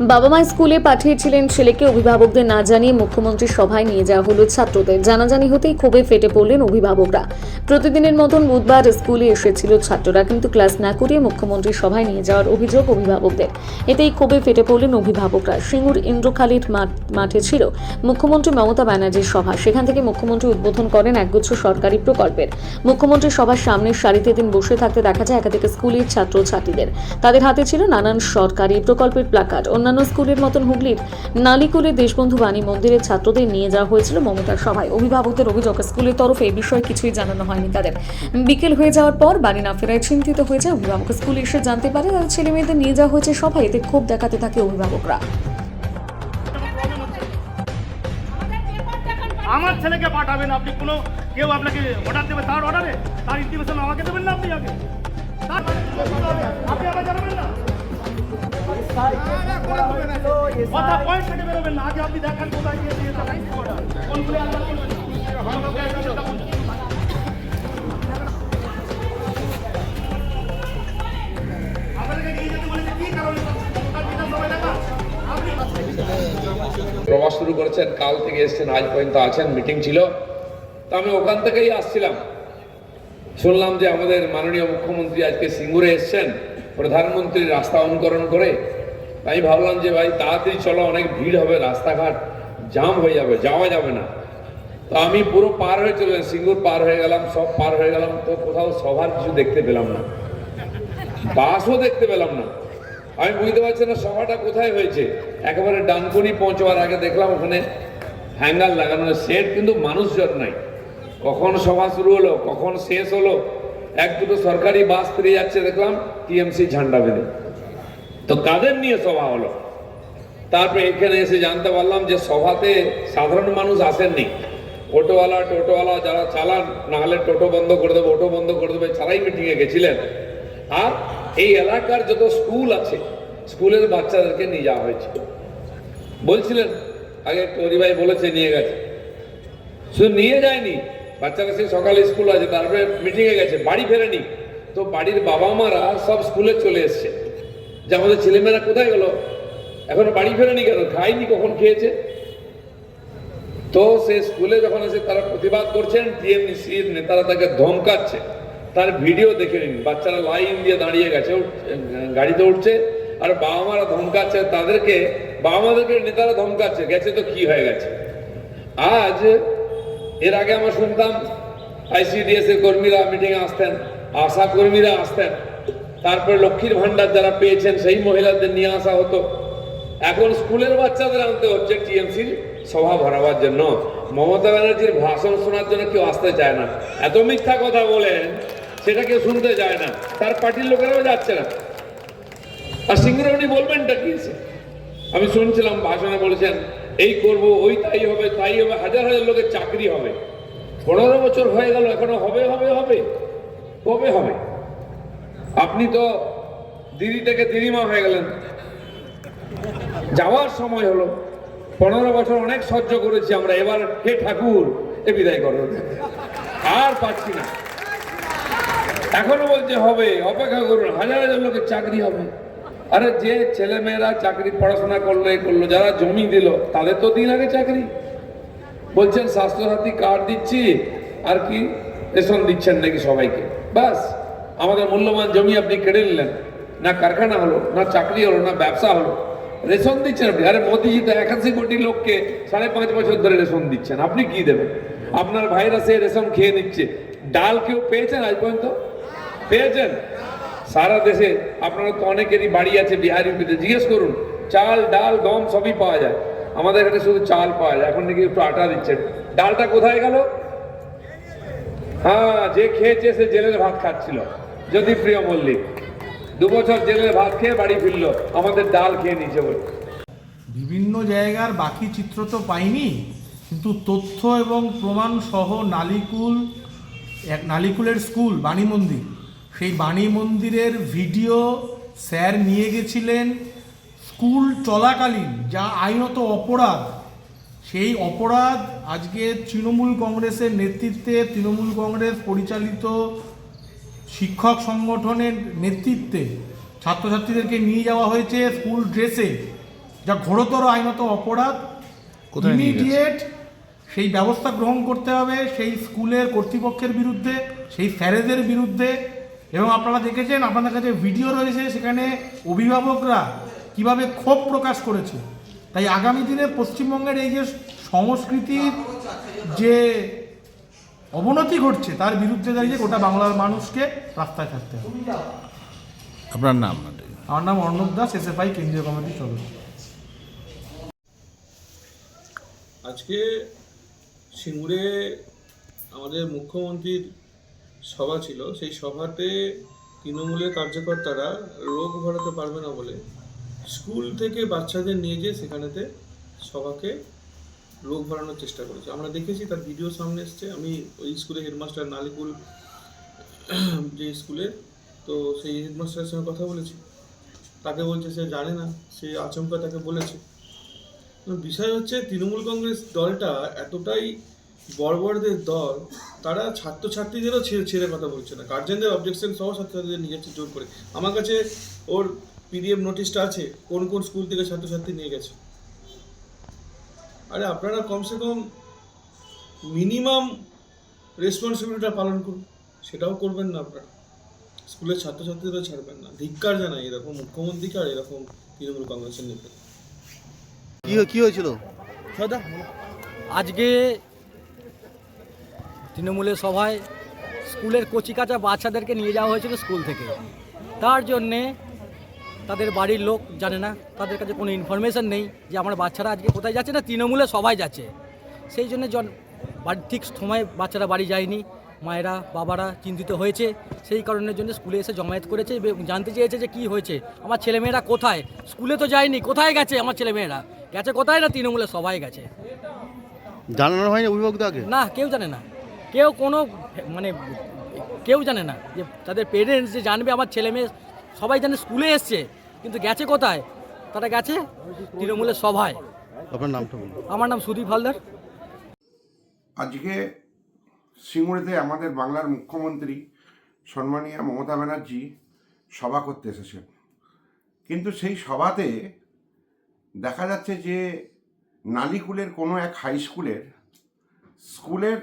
বাবা মা স্কুলে পাঠিয়েছিলেন ছেলেকে, অভিভাবকদের না জানিয়ে মুখ্যমন্ত্রী সভায় নিয়ে যাওয়া হলো ছাত্রদের। জানাজানি হতেই ক্ষোভে ফেটে পড়লেন অভিভাবকরা। প্রতিদিনের মতন বুধবার স্কুলে এসেছিল ছাত্ররা, কিন্তু ক্লাস না করিয়ে মুখ্যমন্ত্রীর সভায় নিয়ে যাওয়ার অভিযোগ অভিভাবকদের। এতেই ক্ষোভে ফেটে পড়লেন অভিভাবকরা। সিঙ্গুর ইন্দ্রখালির মাঠ- ছিল মুখ্যমন্ত্রী মমতা ব্যানার্জির সভা। সেখান থেকে মুখ্যমন্ত্রী উদ্বোধন করেন একগুচ্ছ সরকারি প্রকল্পের। মুখ্যমন্ত্রী সভার সামনের সারিতে দিন বসে থাকতে দেখা যায় একাধিক স্কুলের ছাত্রছাত্রীদের। তাদের হাতে ছিল নানান সরকারি প্রকল্পের প্লাকার্ড। অন্যান্য স্কুলের মতন হুগলির নালিকুলে দেশবন্ধু বাণী মন্দিরের ছাত্রদের নিয়ে যাওয়া হয়েছিল মমতার সভায়। অভিভাবকদের অভিযোগ, স্কুলের তরফে এই বিষয়ে কিছুই জানানো হয়নি তাদের। বিকেল হয়ে যাওয়ার পর বাড়ি না ফেরায় চিন্তিত হয়ে যায় অভিভাবক। স্কুলে এসে জানতে পারে, তাদের ছেলে মেয়েদের নিয়ে যাওয়া হয়েছে সভায় এতে ক্ষোভ দেখাতে থাকে অভিভাবকরা। আমার ছেলেকে পাঠাবেন আপনি, কোনো কেউ আপনাকে অর্ডার দেবে, তার অর্ডারে তার ইন্টিমেশন আমাকে দেবেন না আপনি আগে? প্রবাস শুরু করেছেন, কাল থেকে এসছেন, আজ পর্যন্ত আছেন, মিটিং ছিল। তা আমি ওখান থেকেই আসছিলাম। শুনলাম যে আমাদের মাননীয় মুখ্যমন্ত্রী আজকে সিঙ্গুরে এসছেন, প্রধানমন্ত্রীর রাস্তা অনুকরণ করে। আমি ভাবলাম যে ভাই, তাড়াতাড়ি চলো, অনেক ভিড় হবে, রাস্তাঘাট জাম হয়ে যাবে, যাওয়া যাবে না। তো আমি পুরো পার হয়ে চলে সিঙ্গুর পার হয়ে গেলাম, সব পার হয়ে গেলাম, তো কোথাও সবার কিছু দেখতে পেলাম না। বাসও দেখতে পেলাম না। আমি বুঝতে পারছি না, সভাটা কোথায় হয়েছে। একেবারে ডানকুনি পৌঁছবার আগে দেখলাম ওখানে হ্যাঙ্গার লাগানো সেট কিন্তু মানুষজন নাই। কখন সভা শুরু হলো, কখন শেষ হলো, এক দুটো সরকারি বাস ফিরে যাচ্ছে, দেখলাম টিএমসি ঝান্ডা বেঁধে। তো কাদের নিয়ে সভা হলো? তারপরে এখানে এসে জানতে পারলাম যে সভাতে সাধারণ মানুষ আসেননি। অটোওয়ালা, টোটোওয়ালা যারা চালান, না হলে টোটো বন্ধ করে দেবে, অটো বন্ধ করে দেবে, ছাড়াই মিটিংয়ে গেছিলেন। আর এই এলাকার যত স্কুল আছে স্কুলের বাচ্চাদেরকে নিয়ে যাওয়া হয়েছে। বলছিলেন, আগে টরি ভাই বলেছে, নিয়ে গেছে। শুধু নিয়ে যায়নি, বাচ্চারা সেই সকালে স্কুল আছে, তারপরে মিটিংয়ে গেছে, বাড়ি ফেরেনি। তো বাড়ির বাবা মারা সব স্কুলে চলে এসছে। যে আমাদের ছেলেমেয়েরা কোথায় গেল? এখনও বাড়ি ফেরেনি কেন? খায়নি কখন, খেয়েছে? তো সে স্কুলে যখন এসে তারা প্রতিবাদ করছেন, টিএমসির নেতারা তাকে ধমকাচ্ছে। তার ভিডিও দেখে নিন। বাচ্চারা লাইন দিয়ে দাঁড়িয়ে গেছে গাড়িতে উঠছে, আর বাবা মারা ধমকাচ্ছে। তাদেরকে, বাবা মাদেরকে নেতারা ধমকাচ্ছে, গেছে তো কি হয়ে গেছে? আজ, এর আগে আমরা শুনতাম আইসিডিএস এর কর্মীরা মিটিংয়ে আসতেন, আশা কর্মীরা আসতেন। তারপরে লক্ষ্মীর ভান্ডার যারা পেয়েছেন, সেই মহিলাদের নিয়ে আসা হতো। এখন স্কুলের বাচ্চাদের আনতে হচ্ছে টিএমসির সভা ভরাবার জন্য। মমতা ব্যানার্জির ভাষণ শোনার জন্য কেউ আসতে চায় না। এত মিথ্যা কথা বলেন, সেটা কেউ শুনতে চায় না। তার পার্টির লোকেরাও যাচ্ছে না। আর উনি বলবেনটা কি আমি শুনছিলাম ভাষণে বলেছেন, এই করব, ওই তাই হবে তাই হবে, হাজার হাজার লোকের চাকরি হবে। পনেরো বছর হয়ে গেল, এখনও হবে হবে হবে কবে হবে। আপনি তো দিদি থেকে দিদিমা হয়ে গেলেন। যাওয়ার সময় হলো। পনেরো বছর অনেক সহ্য করেছি আমরা, এবার হে ঠাকুর, এ বিদায় করো। আর পাচ্ছি না। এখনও বলছে হবে, অপেক্ষা করুন, হাজার হাজার লোকের চাকরি হবে। আরে যে ছেলে মেয়েরা চাকরি, পড়াশোনা করল, এ করল, যারা জমি দিল, তাদের তো দিন আগে চাকরি। বলছেন, স্বাস্থ্যসাথী কার্ড দিচ্ছি, আর কি রেশন দিচ্ছেন নাকি সবাইকে। বাস আমাদের মূল্যবান জমি আপনি কেড়ে নিলেন। না কারখানা হলো, না চাকরি হলো, না ব্যবসা হলো। রেশন দিচ্ছেন আপনি। আরে মোদিজি তো একাশি কোটি লোককে সাড়ে পাঁচ বছর ধরে রেশন দিচ্ছেন। আপনি কি দেবেন? আপনার ভাইরা সে রেশন খেয়ে নিচ্ছে। ডাল কেউ পেয়েছেন আজ পর্যন্ত? পেয়েছেন? সারা দেশে আপনারা তো অনেকেরই বাড়ি আছে বিহার ইউপিতে। জিজ্ঞেস করুন, চাল, ডাল, গম সবই পাওয়া যায়। আমাদের এখানে শুধু চাল পাওয়া যায়। এখন নাকি একটু আটা দিচ্ছেন। ডালটা কোথায় গেল? হ্যাঁ যে খেয়েছে সে জেলের ভাত খাচ্ছিল। যদি প্রিয় মল্লিক, দু বছর জেলের ভাত খেয়ে বাড়ি ফিরলো, আমাদের ডাল খেয়ে নিচে বলে। বিভিন্ন জায়গার বাকি চিত্র তো পাইনি, কিন্তু তথ্য এবং প্রমাণ সহ নালিকুল, এক নালিকুলের স্কুল, বাণী মন্দির। সেই বাণী মন্দিরের ভিডিও স্যার নিয়ে গেছিলেন স্কুল চলাকালীন, যা আইনত অপরাধ। সেই অপরাধ আজকে তৃণমূল কংগ্রেসের নেতৃত্বে তৃণমূল কংগ্রেস পরিচালিত শিক্ষক সংগঠনের নেতৃত্বে ছাত্রছাত্রীদেরকে নিয়ে যাওয়া হয়েছে স্কুল ড্রেসে যা ঘোরতর আইনত অপরাধ ইমিডিয়েট সেই ব্যবস্থা গ্রহণ করতে হবে সেই স্কুলের কর্তৃপক্ষের বিরুদ্ধে সেই স্যারেদের বিরুদ্ধে। এবং আপনারা দেখেছেন আপনাদের কাছে ভিডিও রয়েছে সেখানে অভিভাবকরা কীভাবে ক্ষোভ প্রকাশ করেছে। তাই আগামী দিনে পশ্চিমবঙ্গের এই যে সংস্কৃতির যে অবনতি ঘটছে তার বিরুদ্ধে দাঁড়িয়ে গোটা বাংলার মানুষকে রাস্তায় থাকতে হবে। আপনার নাম? আমার নাম অর্ণব দাস এসএফআই কেন্দ্রীয় কমিটির সদস্য। আজকে সিঙ্গুরে আমাদের মুখ্যমন্ত্রীর সভা ছিল সেই সভাতে তৃণমূলের কার্যকর্তারা রোগ ভরাতে পারবে না বলে স্কুল থেকে বাচ্চাদের নিয়ে যেয়ে সেখানেতে সভাকে রোগ ভরানোর চেষ্টা করেছে। আমরা দেখেছি তার ভিডিও সামনে এসছে। আমি ওই স্কুলে হেডমাস্টার নালিকুল, যে স্কুলের তো সেই হেডমাস্টারের সঙ্গে কথা বলেছি। তাকে বলছে, সে জানে না, সে আচমকা তাকে বলেছে। বিষয় হচ্ছে, তৃণমূল কংগ্রেস দলটা এতটাই বড়বড়দের দল, তারা ছাত্রছাত্রীদেরও ছেড়ে ছেড়ে কথা বলছে না। গার্জেনদের অবজেকশন সহ ছাত্রছাত্রীদের নিয়ে যাচ্ছে জোর করে। আমার কাছে ওর পিডিএফ নোটিশটা আছে, কোন কোন স্কুল থেকে ছাত্রছাত্রী নিয়ে গেছে। আরে আপনারা কমসে কম মিনিমাম রেসপন্সিবিলিটিটা পালন করুন। সেটাও করবেন না আপনারা। স্কুলের ছাত্রছাত্রীদের ছাড়বেন না। ধিক্কার জানাই এরকম মুখ্যমন্ত্রীকে আর এরকম তৃণমূল কংগ্রেসের নেতা। কি কি হয়েছিল? আজকে তৃণমূলের সভায় স্কুলের কচিকাচা বাচ্চাদেরকে নিয়ে যাওয়া হয়েছিল স্কুল থেকে। তার জন্যে তাদের বাড়ির লোক জানে না তাদের কাছে কোনো ইনফরমেশান নেই যে আমার বাচ্চারা আজকে কোথায় যাচ্ছে না তৃণমূলে সবাই যাচ্ছে। সেই জন্য জন বাড়ি ঠিক সময় বাচ্চারা বাড়ি যায়নি মায়েরা বাবারা চিন্তিত হয়েছে। সেই কারণের জন্য স্কুলে এসে জমায়েত করেছে জানতে চেয়েছে যে কি হয়েছে। আমার ছেলেমেয়েরা কোথায়? স্কুলে তো যায়নি কোথায় গেছে আমার ছেলেমেয়েরা? গেছে কোথায় না তৃণমূলে সবাই গেছে? জানানো হয়নি অভিভাবকদের আগে না কেউ জানে না। কেউ কোনো মানে কেউ জানে না যে তাদের পেরেন্টস যে জানবে আমার ছেলে মেয়ে সবাই জানে স্কুলে এসছে কিন্তু গেছে কোথায়? তারা গেছে তৃণমূলের সভায়। আপনার নামটা বলুন। আমার নাম সুদীপ হালদার। আজকে সিঙ্গুড়িতে আমাদের বাংলার মুখ্যমন্ত্রী সম্মানীয় মমতা ব্যানার্জি সভা করতে এসেছেন। কিন্তু সেই সভাতে দেখা যাচ্ছে যে নালিকুলের কোনো এক হাই স্কুলের স্কুলের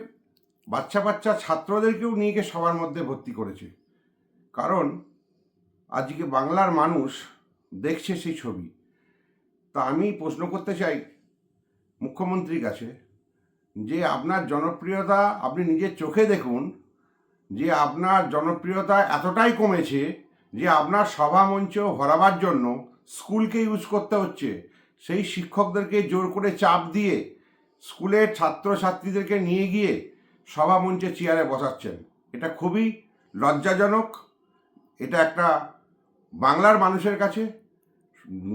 বাচ্চা বাচ্চা ছাত্রদেরকেও নিয়ে গিয়ে সবার মধ্যে ভর্তি করেছে। কারণ আজকে বাংলার মানুষ দেখছে সেই ছবি। তা আমি প্রশ্ন করতে চাই মুখ্যমন্ত্রীর কাছে যে আপনার জনপ্রিয়তা আপনি নিজের চোখে দেখুন, যে আপনার জনপ্রিয়তা এতটাই কমেছে যে আপনার সভা মঞ্চ ভরাবার জন্য স্কুলকে ইউজ করতে হচ্ছে। সেই শিক্ষকদেরকে জোর করে চাপ দিয়ে স্কুলের ছাত্রছাত্রীদেরকে নিয়ে গিয়ে সভা মঞ্চে চেয়ারে বসাচ্ছেন। এটা খুবই লজ্জাজনক, এটা একটা বাংলার মানুষের কাছে,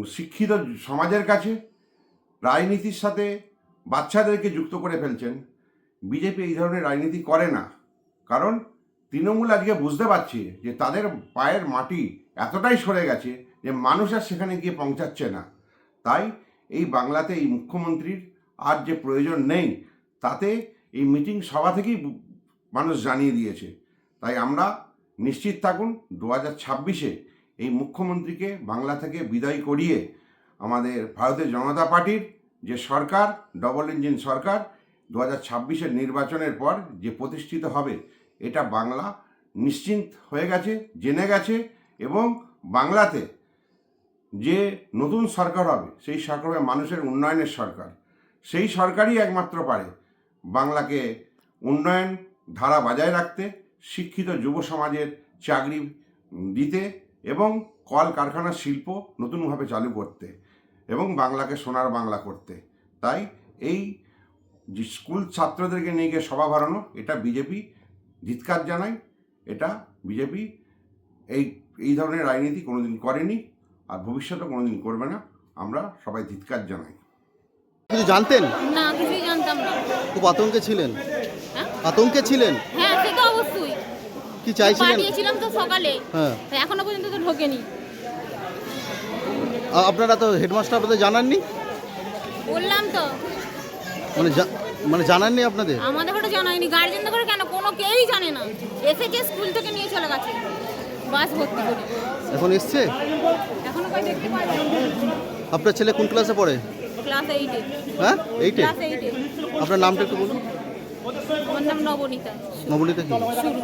শিক্ষিত সমাজের কাছে, রাজনীতির সাথে বাচ্চাদেরকে যুক্ত করে ফেলছেন। বিজেপি এই ধরনের রাজনীতি করে না। কারণ তৃণমূল আজকে বুঝতে পারছে যে তাদের পায়ের মাটি এতটাই সরে গেছে যে মানুষ আর সেখানে গিয়ে পৌঁছাচ্ছে না। তাই এই বাংলাতে এই মুখ্যমন্ত্রীর আর যে প্রয়োজন নেই, তাতে এই মিটিং সভা থেকেই মানুষ জানিয়ে দিয়েছে। তাই আমরা নিশ্চিত থাকুন, দু হাজার ছাব্বিশে এই মুখ্যমন্ত্রীকে বাংলা থেকে বিদায় করিয়ে আমাদের ভারতীয় জনতা পার্টির যে সরকার ডবল ইঞ্জিন সরকার দু হাজার ছাব্বিশের নির্বাচনের পর যে প্রতিষ্ঠিত হবে, এটা বাংলা নিশ্চিন্ত হয়ে গেছে, জেনে গেছে এবং বাংলাতে যে নতুন সরকার হবে, সেই সরকার হবে মানুষের উন্নয়নের সরকার। সেই সরকারই একমাত্র পারে বাংলাকে উন্নয়ন ধারা বজায় রাখতে, শিক্ষিত যুব সমাজের চাকরি দিতে এবং কল কারখানা শিল্প নতুনভাবে চালু করতে এবং বাংলাকে সোনার বাংলা করতে। তাই এই যে স্কুল ছাত্রদেরকে নিয়ে গিয়ে সভা ভরানো এটা বিজেপি ধিৎকার জানায় এটা বিজেপি এই এই ধরনের রাজনীতি কোনোদিন করেনি আর ভবিষ্যতে কোনোদিন করবে না। আমরা সবাই ধিৎকার জানাই। কিছু জানতেন? না কিছুই জানতাম না। খুব আতঙ্কে ছিলেন? হ্যাঁ? আতঙ্কে ছিলেন? হ্যাঁ সে তো অবশ্যই। কি চাইছিলেন? পাঠিয়েছিলাম তো সকালে। হ্যাঁ। এখনও পর্যন্ত তো ঢোকেনি। আ- আপনারা তো হেডমাস্টার আপনাদের জানাননি? বললাম তো। মানে জা- মানে জানাননি আপনাদের? আমাদের ঘরে জানায়নি। গার্জেনদের ঘরে কেন? কোনো কেউই জানে না। এসেছে স্কুল থেকে নিয়ে চলে গেছে। বাস ভর্তি করে। এখন এসছে? এখনও কই দেখতে পাই আপনার ছেলে কোন ক্লাসে পড়ে? ক্লাস এইটে হ্যাঁ? এইটে ক্লাস এইটে আপনার নামটা একটু বলুন। আমার নাম নবনীতা। নবনীতা কি? শুরু।